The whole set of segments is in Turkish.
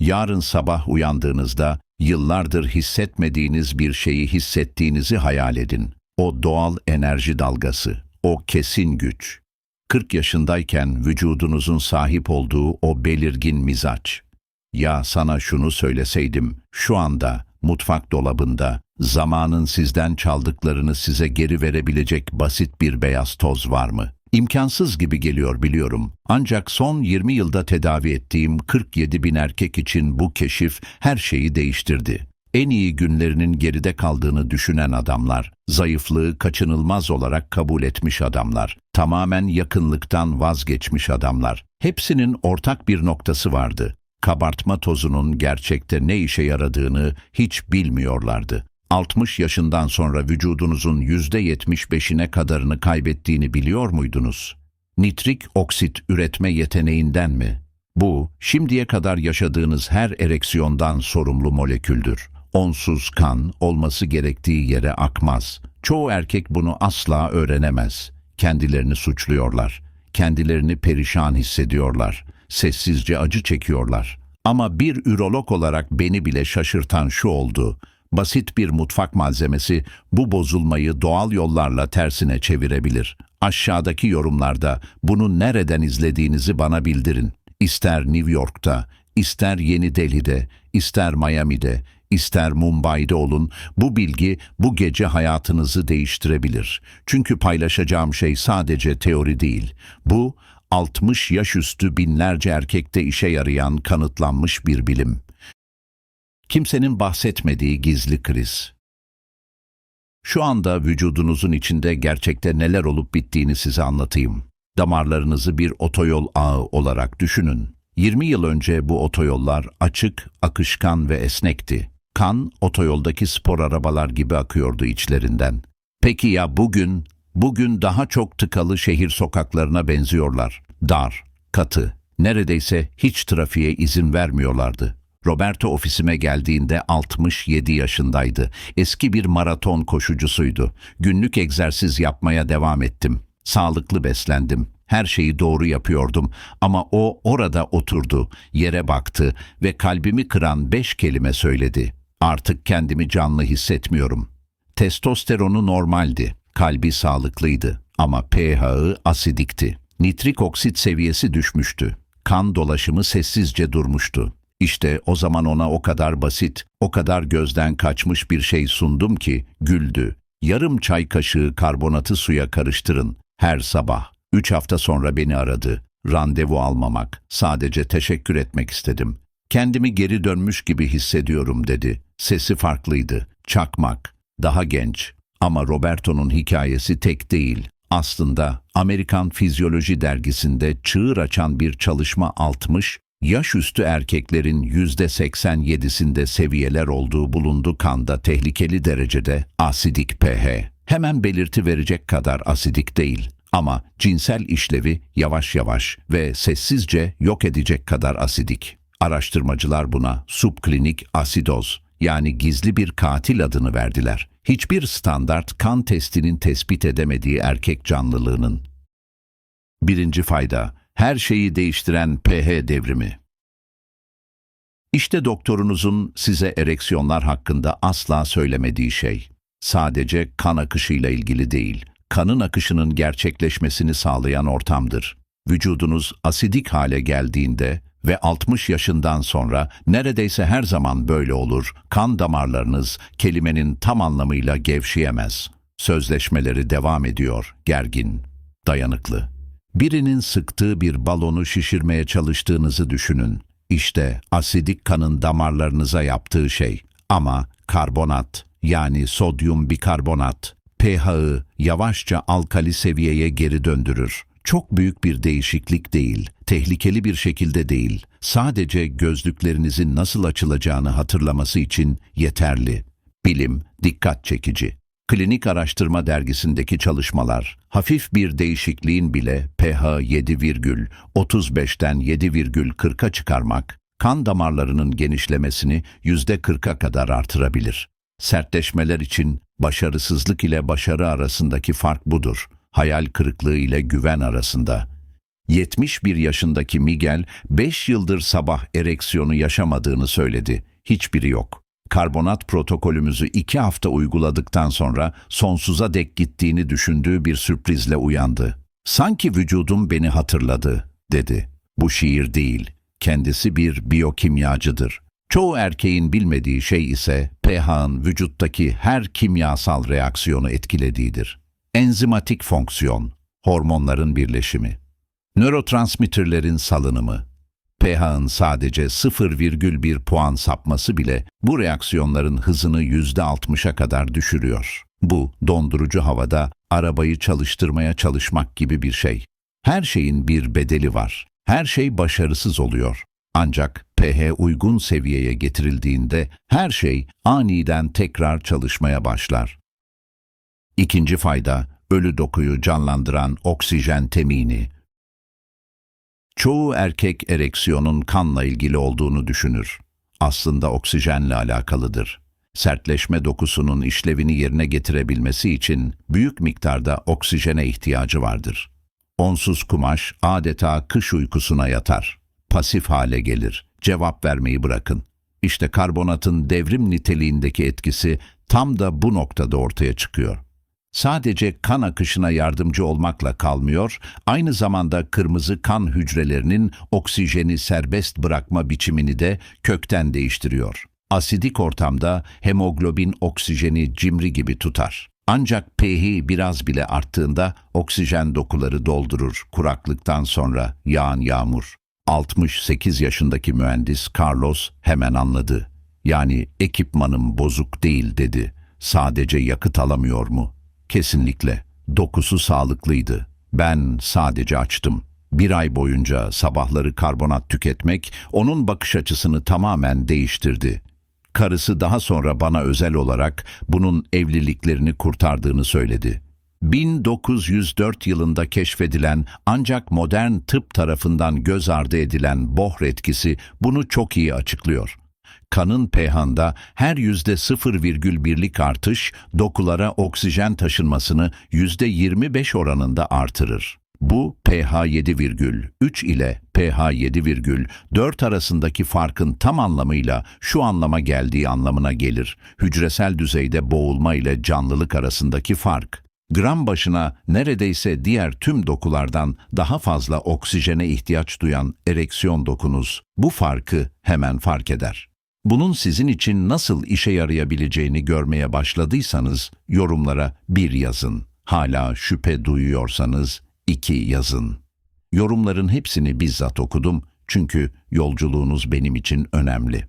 Yarın sabah uyandığınızda yıllardır hissetmediğiniz bir şeyi hissettiğinizi hayal edin. O doğal enerji dalgası, o kesin güç. 40 yaşındayken vücudunuzun sahip olduğu o belirgin mizaç. Ya sana şunu söyleseydim, şu anda mutfak dolabında zamanın sizden çaldıklarını size geri verebilecek basit bir beyaz toz var mı? İmkansız gibi geliyor biliyorum. Ancak son 20 yılda tedavi ettiğim 47 bin erkek için bu keşif her şeyi değiştirdi. En iyi günlerinin geride kaldığını düşünen adamlar, zayıflığı kaçınılmaz olarak kabul etmiş adamlar, tamamen yakınlıktan vazgeçmiş adamlar. Hepsinin ortak bir noktası vardı. Kabartma tozunun gerçekte ne işe yaradığını hiç bilmiyorlardı. 60 yaşından sonra vücudunuzun %75'ine kadarını kaybettiğini biliyor muydunuz? Nitrik oksit üretme yeteneğinden mi? Bu, şimdiye kadar yaşadığınız her ereksiyondan sorumlu moleküldür. Onsuz kan olması gerektiği yere akmaz. Çoğu erkek bunu asla öğrenemez. Kendilerini suçluyorlar. Kendilerini perişan hissediyorlar. Sessizce acı çekiyorlar. Ama bir ürolog olarak beni bile şaşırtan şu oldu. Basit bir mutfak malzemesi bu bozulmayı doğal yollarla tersine çevirebilir. Aşağıdaki yorumlarda bunu nereden izlediğinizi bana bildirin. İster New York'ta, ister Yeni Delhi'de, ister Miami'de, ister Mumbai'de olun, bu bilgi bu gece hayatınızı değiştirebilir. Çünkü paylaşacağım şey sadece teori değil. Bu 60 yaş üstü binlerce erkekte işe yarayan kanıtlanmış bir bilim. Kimsenin bahsetmediği gizli kriz. Şu anda vücudunuzun içinde gerçekte neler olup bittiğini size anlatayım. Damarlarınızı bir otoyol ağı olarak düşünün. 20 yıl önce bu otoyollar açık, akışkan ve esnekti. Kan otoyoldaki spor arabalar gibi akıyordu içlerinden. Peki ya bugün? Bugün daha çok tıkalı şehir sokaklarına benziyorlar. Dar, katı, neredeyse hiç trafiğe izin vermiyorlardı. Roberto ofisime geldiğinde 67 yaşındaydı. Eski bir maraton koşucusuydu. Günlük egzersiz yapmaya devam ettim. Sağlıklı beslendim. Her şeyi doğru yapıyordum ama o orada oturdu, yere baktı ve kalbimi kıran beş kelime söyledi. Artık kendimi canlı hissetmiyorum. Testosteronu normaldi, kalbi sağlıklıydı ama pH'ı asidikti. Nitrik oksit seviyesi düşmüştü. Kan dolaşımı sessizce durmuştu. İşte o zaman ona o kadar basit, o kadar gözden kaçmış bir şey sundum ki güldü. Yarım çay kaşığı karbonatı suya karıştırın her sabah. Üç hafta sonra beni aradı. Randevu almamak, sadece teşekkür etmek istedim. Kendimi geri dönmüş gibi hissediyorum dedi. Sesi farklıydı. Çakmak, daha genç. Ama Roberto'nun hikayesi tek değil. Aslında Amerikan Fizyoloji dergisinde çığır açan bir çalışma 60, yaş üstü erkeklerin %87'sinde seviyeler olduğu bulundu kanda tehlikeli derecede asidik pH. Hemen belirti verecek kadar asidik değil ama cinsel işlevi yavaş yavaş ve sessizce yok edecek kadar asidik. Araştırmacılar buna subklinik asidoz yani gizli bir katil adını verdiler. Hiçbir standart kan testinin tespit edemediği erkek canlılığının. Birinci fayda, her şeyi değiştiren pH devrimi. İşte doktorunuzun size ereksiyonlar hakkında asla söylemediği şey. Sadece kan akışıyla ilgili değil, kanın akışının gerçekleşmesini sağlayan ortamdır. Vücudunuz asidik hale geldiğinde ve 60 yaşından sonra neredeyse her zaman böyle olur. Kan damarlarınız kelimenin tam anlamıyla gevşeyemez. Sözleşmeleri devam ediyor, gergin, dayanıklı. Birinin sıktığı bir balonu şişirmeye çalıştığınızı düşünün. İşte asidik kanın damarlarınıza yaptığı şey. Ama karbonat yani sodyum bikarbonat pH'ı yavaşça alkali seviyeye geri döndürür. Çok büyük bir değişiklik değil, tehlikeli bir şekilde değil, sadece gözlüklerinizin nasıl açılacağını hatırlaması için yeterli. Bilim, dikkat çekici. Klinik Araştırma Dergisi'ndeki çalışmalar, hafif bir değişikliğin bile pH 7,35'ten 7,40'a çıkarmak, kan damarlarının genişlemesini %40'a kadar artırabilir. Sertleşmeler için başarısızlık ile başarı arasındaki fark budur hayal kırıklığı ile güven arasında. 71 yaşındaki Miguel 5 yıldır sabah ereksiyonu yaşamadığını söyledi. Hiçbiri yok. Karbonat protokolümüzü 2 hafta uyguladıktan sonra sonsuza dek gittiğini düşündüğü bir sürprizle uyandı. Sanki vücudum beni hatırladı, dedi. Bu şiir değil, kendisi bir biyokimyacıdır. Çoğu erkeğin bilmediği şey ise pH'ın vücuttaki her kimyasal reaksiyonu etkilediğidir. Enzimatik fonksiyon, hormonların birleşimi, nörotransmitterlerin salınımı, pH'ın sadece 0,1 puan sapması bile bu reaksiyonların hızını %60'a kadar düşürüyor. Bu, dondurucu havada arabayı çalıştırmaya çalışmak gibi bir şey. Her şeyin bir bedeli var. Her şey başarısız oluyor. Ancak pH uygun seviyeye getirildiğinde her şey aniden tekrar çalışmaya başlar. İkinci fayda, ölü dokuyu canlandıran oksijen temini. Çoğu erkek ereksiyonun kanla ilgili olduğunu düşünür. Aslında oksijenle alakalıdır. Sertleşme dokusunun işlevini yerine getirebilmesi için büyük miktarda oksijene ihtiyacı vardır. Onsuz kumaş adeta kış uykusuna yatar. Pasif hale gelir. Cevap vermeyi bırakın. İşte karbonatın devrim niteliğindeki etkisi tam da bu noktada ortaya çıkıyor. Sadece kan akışına yardımcı olmakla kalmıyor, aynı zamanda kırmızı kan hücrelerinin oksijeni serbest bırakma biçimini de kökten değiştiriyor. Asidik ortamda hemoglobin oksijeni cimri gibi tutar. Ancak pH biraz bile arttığında oksijen dokuları doldurur kuraklıktan sonra yağan yağmur. 68 yaşındaki mühendis Carlos hemen anladı. Yani ekipmanım bozuk değil dedi. Sadece yakıt alamıyor mu? Kesinlikle. Dokusu sağlıklıydı. Ben sadece açtım. Bir ay boyunca sabahları karbonat tüketmek onun bakış açısını tamamen değiştirdi. Karısı daha sonra bana özel olarak bunun evliliklerini kurtardığını söyledi. 1904 yılında keşfedilen ancak modern tıp tarafından göz ardı edilen Bohr etkisi bunu çok iyi açıklıyor. Kanın pH'ında her yüzde 0,1'lik artış dokulara oksijen taşınmasını yüzde 25 oranında artırır. Bu pH 7,3 ile pH 7,4 arasındaki farkın tam anlamıyla şu anlama geldiği anlamına gelir. Hücresel düzeyde boğulma ile canlılık arasındaki fark. Gram başına neredeyse diğer tüm dokulardan daha fazla oksijene ihtiyaç duyan ereksiyon dokunuz bu farkı hemen fark eder. Bunun sizin için nasıl işe yarayabileceğini görmeye başladıysanız yorumlara bir yazın. Hala şüphe duyuyorsanız iki yazın. Yorumların hepsini bizzat okudum çünkü yolculuğunuz benim için önemli.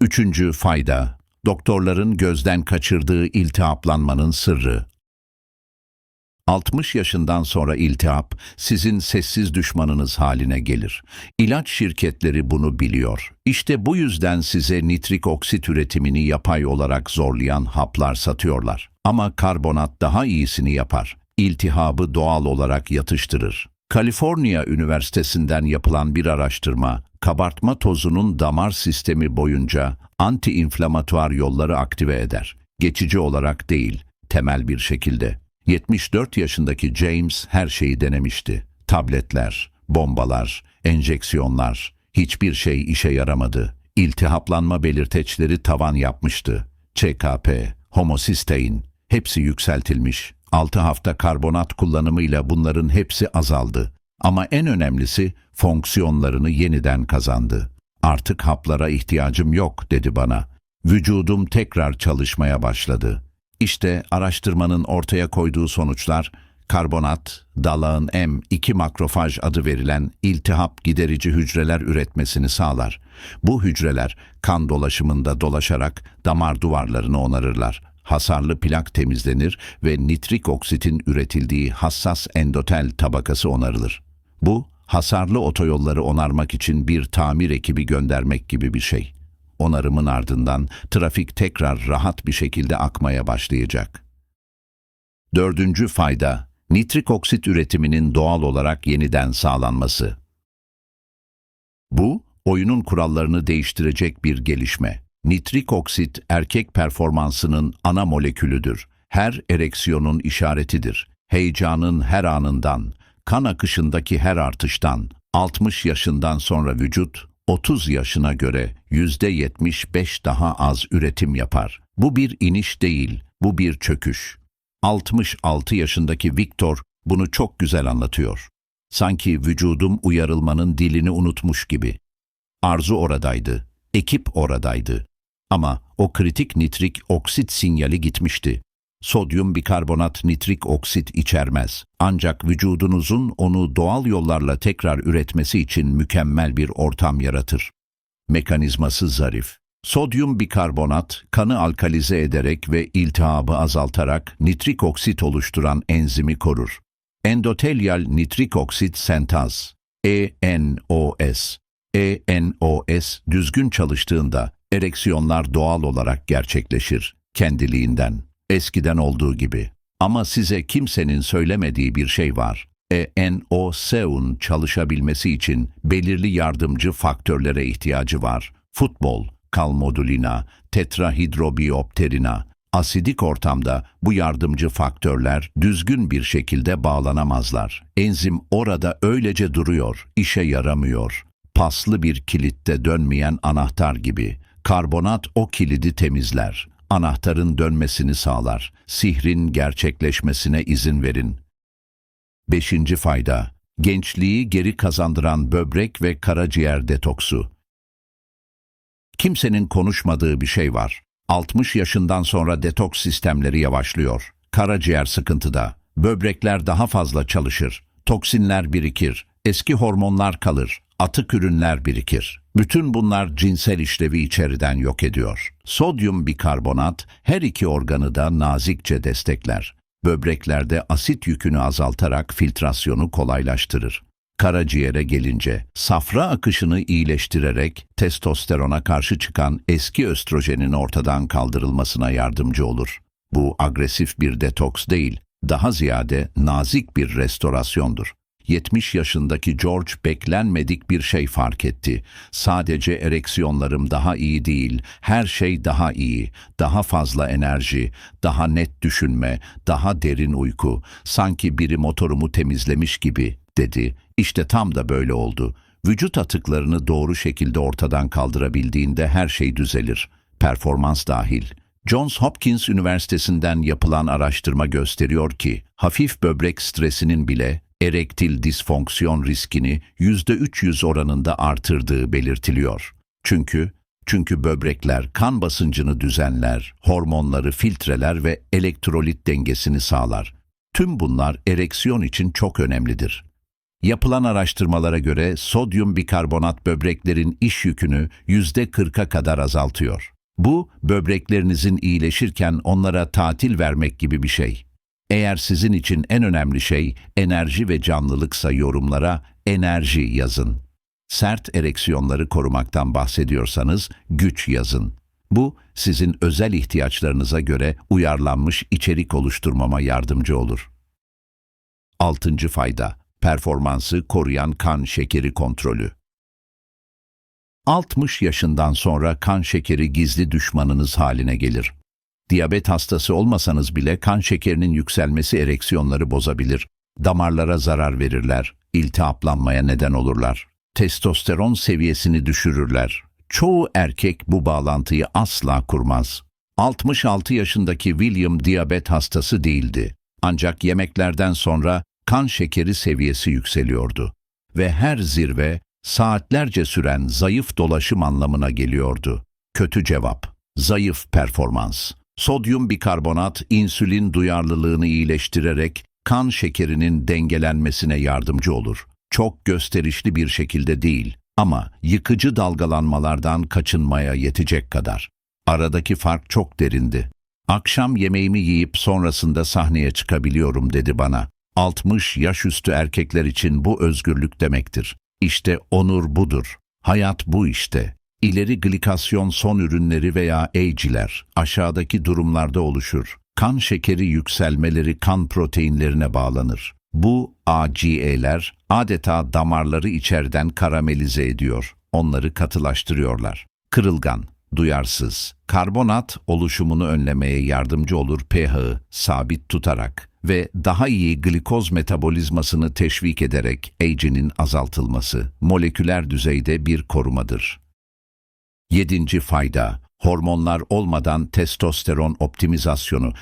Üçüncü fayda, doktorların gözden kaçırdığı iltihaplanmanın sırrı. 60 yaşından sonra iltihap sizin sessiz düşmanınız haline gelir. İlaç şirketleri bunu biliyor. İşte bu yüzden size nitrik oksit üretimini yapay olarak zorlayan haplar satıyorlar. Ama karbonat daha iyisini yapar. İltihabı doğal olarak yatıştırır. Kaliforniya Üniversitesi'nden yapılan bir araştırma, kabartma tozunun damar sistemi boyunca antiinflamatuar yolları aktive eder. Geçici olarak değil, temel bir şekilde. 74 yaşındaki James her şeyi denemişti. Tabletler, bombalar, enjeksiyonlar, hiçbir şey işe yaramadı. İltihaplanma belirteçleri tavan yapmıştı. ÇKP, homosistein, hepsi yükseltilmiş. 6 hafta karbonat kullanımıyla bunların hepsi azaldı. Ama en önemlisi fonksiyonlarını yeniden kazandı. Artık haplara ihtiyacım yok dedi bana. Vücudum tekrar çalışmaya başladı. İşte araştırmanın ortaya koyduğu sonuçlar, karbonat, dalağın M2 makrofaj adı verilen iltihap giderici hücreler üretmesini sağlar. Bu hücreler kan dolaşımında dolaşarak damar duvarlarını onarırlar. Hasarlı plak temizlenir ve nitrik oksitin üretildiği hassas endotel tabakası onarılır. Bu, hasarlı otoyolları onarmak için bir tamir ekibi göndermek gibi bir şey. Onarımın ardından trafik tekrar rahat bir şekilde akmaya başlayacak. Dördüncü fayda, nitrik oksit üretiminin doğal olarak yeniden sağlanması. Bu, oyunun kurallarını değiştirecek bir gelişme. Nitrik oksit erkek performansının ana molekülüdür. Her ereksiyonun işaretidir. Heyecanın her anından, kan akışındaki her artıştan 60 yaşından sonra vücut 30 yaşına göre %75 daha az üretim yapar. Bu bir iniş değil, bu bir çöküş. 66 yaşındaki Viktor bunu çok güzel anlatıyor. Sanki vücudum uyarılmanın dilini unutmuş gibi. Arzu oradaydı, ekip oradaydı. Ama o kritik nitrik oksit sinyali gitmişti. Sodyum bikarbonat nitrik oksit içermez. Ancak vücudunuzun onu doğal yollarla tekrar üretmesi için mükemmel bir ortam yaratır. Mekanizması zarif. Sodyum bikarbonat kanı alkalize ederek ve iltihabı azaltarak nitrik oksit oluşturan enzimi korur. Endotelyal nitrik oksit sentaz ENOS ENOS düzgün çalıştığında ereksiyonlar doğal olarak gerçekleşir kendiliğinden eskiden olduğu gibi. Ama size kimsenin söylemediği bir şey var. ENOS'un çalışabilmesi için belirli yardımcı faktörlere ihtiyacı var. Futbol, kalmodulina, tetrahidrobiopterina, asidik ortamda bu yardımcı faktörler düzgün bir şekilde bağlanamazlar. Enzim orada öylece duruyor, işe yaramıyor. Paslı bir kilitte dönmeyen anahtar gibi. Karbonat o kilidi temizler. Anahtarın dönmesini sağlar. Sihrin gerçekleşmesine izin verin. Beşinci fayda. Gençliği geri kazandıran böbrek ve karaciğer detoksu. Kimsenin konuşmadığı bir şey var. 60 yaşından sonra detoks sistemleri yavaşlıyor. Karaciğer sıkıntıda. Böbrekler daha fazla çalışır. Toksinler birikir. Eski hormonlar kalır. Atık ürünler birikir. Bütün bunlar cinsel işlevi içeriden yok ediyor. Sodyum bikarbonat her iki organı da nazikçe destekler. Böbreklerde asit yükünü azaltarak filtrasyonu kolaylaştırır. Karaciğere gelince safra akışını iyileştirerek testosterona karşı çıkan eski östrojenin ortadan kaldırılmasına yardımcı olur. Bu agresif bir detoks değil, daha ziyade nazik bir restorasyondur. 70 yaşındaki George beklenmedik bir şey fark etti. Sadece ereksiyonlarım daha iyi değil, her şey daha iyi. Daha fazla enerji, daha net düşünme, daha derin uyku. Sanki biri motorumu temizlemiş gibi, dedi. İşte tam da böyle oldu. Vücut atıklarını doğru şekilde ortadan kaldırabildiğinde her şey düzelir. Performans dahil. Johns Hopkins Üniversitesi'nden yapılan araştırma gösteriyor ki, hafif böbrek stresinin bile erektil disfonksiyon riskini %300 oranında artırdığı belirtiliyor. Çünkü çünkü böbrekler kan basıncını düzenler, hormonları filtreler ve elektrolit dengesini sağlar. Tüm bunlar ereksiyon için çok önemlidir. Yapılan araştırmalara göre sodyum bikarbonat böbreklerin iş yükünü %40'a kadar azaltıyor. Bu, böbreklerinizin iyileşirken onlara tatil vermek gibi bir şey. Eğer sizin için en önemli şey enerji ve canlılıksa yorumlara enerji yazın. Sert ereksiyonları korumaktan bahsediyorsanız güç yazın. Bu sizin özel ihtiyaçlarınıza göre uyarlanmış içerik oluşturmama yardımcı olur. Altıncı fayda, performansı koruyan kan şekeri kontrolü. 60 yaşından sonra kan şekeri gizli düşmanınız haline gelir. Diyabet hastası olmasanız bile kan şekerinin yükselmesi ereksiyonları bozabilir, damarlara zarar verirler, iltihaplanmaya neden olurlar. Testosteron seviyesini düşürürler. Çoğu erkek bu bağlantıyı asla kurmaz. 66 yaşındaki William diyabet hastası değildi. Ancak yemeklerden sonra kan şekeri seviyesi yükseliyordu. Ve her zirve saatlerce süren zayıf dolaşım anlamına geliyordu. Kötü cevap, zayıf performans. Sodyum bikarbonat insülin duyarlılığını iyileştirerek kan şekerinin dengelenmesine yardımcı olur. Çok gösterişli bir şekilde değil ama yıkıcı dalgalanmalardan kaçınmaya yetecek kadar. Aradaki fark çok derindi. Akşam yemeğimi yiyip sonrasında sahneye çıkabiliyorum dedi bana. 60 yaş üstü erkekler için bu özgürlük demektir. İşte onur budur. Hayat bu işte. İleri glikasyon son ürünleri veya AG'ler aşağıdaki durumlarda oluşur. Kan şekeri yükselmeleri kan proteinlerine bağlanır. Bu AGE'ler adeta damarları içeriden karamelize ediyor. Onları katılaştırıyorlar. Kırılgan, duyarsız, karbonat oluşumunu önlemeye yardımcı olur pH'ı sabit tutarak ve daha iyi glikoz metabolizmasını teşvik ederek AGE'nin azaltılması moleküler düzeyde bir korumadır. Yedinci fayda, hormonlar olmadan testosteron optimizasyonu.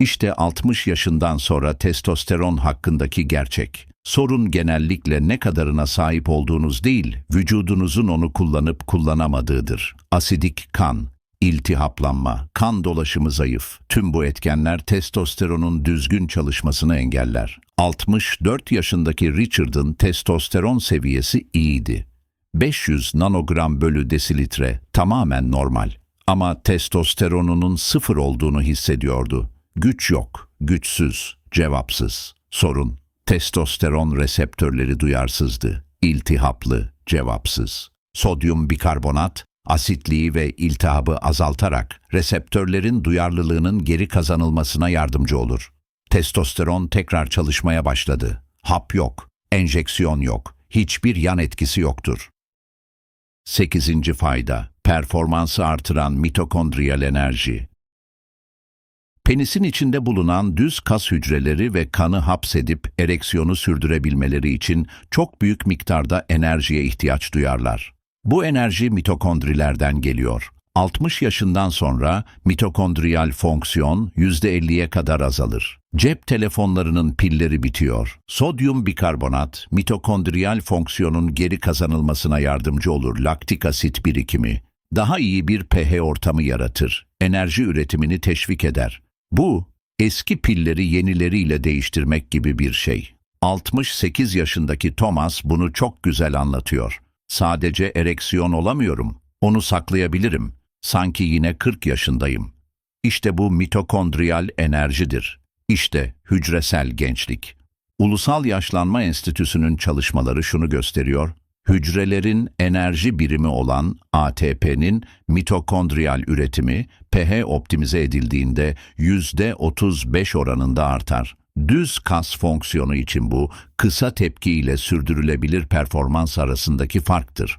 İşte 60 yaşından sonra testosteron hakkındaki gerçek. Sorun genellikle ne kadarına sahip olduğunuz değil, vücudunuzun onu kullanıp kullanamadığıdır. Asidik kan, iltihaplanma, kan dolaşımı zayıf. Tüm bu etkenler testosteronun düzgün çalışmasını engeller. 64 yaşındaki Richard'ın testosteron seviyesi iyiydi. 500 nanogram bölü desilitre tamamen normal. Ama testosteronunun sıfır olduğunu hissediyordu. Güç yok, güçsüz, cevapsız. Sorun, testosteron reseptörleri duyarsızdı. İltihaplı, cevapsız. Sodyum bikarbonat, asitliği ve iltihabı azaltarak reseptörlerin duyarlılığının geri kazanılmasına yardımcı olur. Testosteron tekrar çalışmaya başladı. Hap yok, enjeksiyon yok, hiçbir yan etkisi yoktur. 8. fayda, performansı artıran mitokondriyal enerji. Penisin içinde bulunan düz kas hücreleri ve kanı hapsedip ereksiyonu sürdürebilmeleri için çok büyük miktarda enerjiye ihtiyaç duyarlar. Bu enerji mitokondrilerden geliyor. 60 yaşından sonra mitokondriyal fonksiyon %50'ye kadar azalır. Cep telefonlarının pilleri bitiyor. Sodyum bikarbonat mitokondriyal fonksiyonun geri kazanılmasına yardımcı olur. Laktik asit birikimi daha iyi bir pH ortamı yaratır. Enerji üretimini teşvik eder. Bu eski pilleri yenileriyle değiştirmek gibi bir şey. 68 yaşındaki Thomas bunu çok güzel anlatıyor. Sadece ereksiyon olamıyorum. Onu saklayabilirim. Sanki yine 40 yaşındayım. İşte bu mitokondriyal enerjidir. İşte hücresel gençlik. Ulusal Yaşlanma Enstitüsü'nün çalışmaları şunu gösteriyor. Hücrelerin enerji birimi olan ATP'nin mitokondriyal üretimi pH optimize edildiğinde %35 oranında artar. Düz kas fonksiyonu için bu, kısa tepki ile sürdürülebilir performans arasındaki farktır.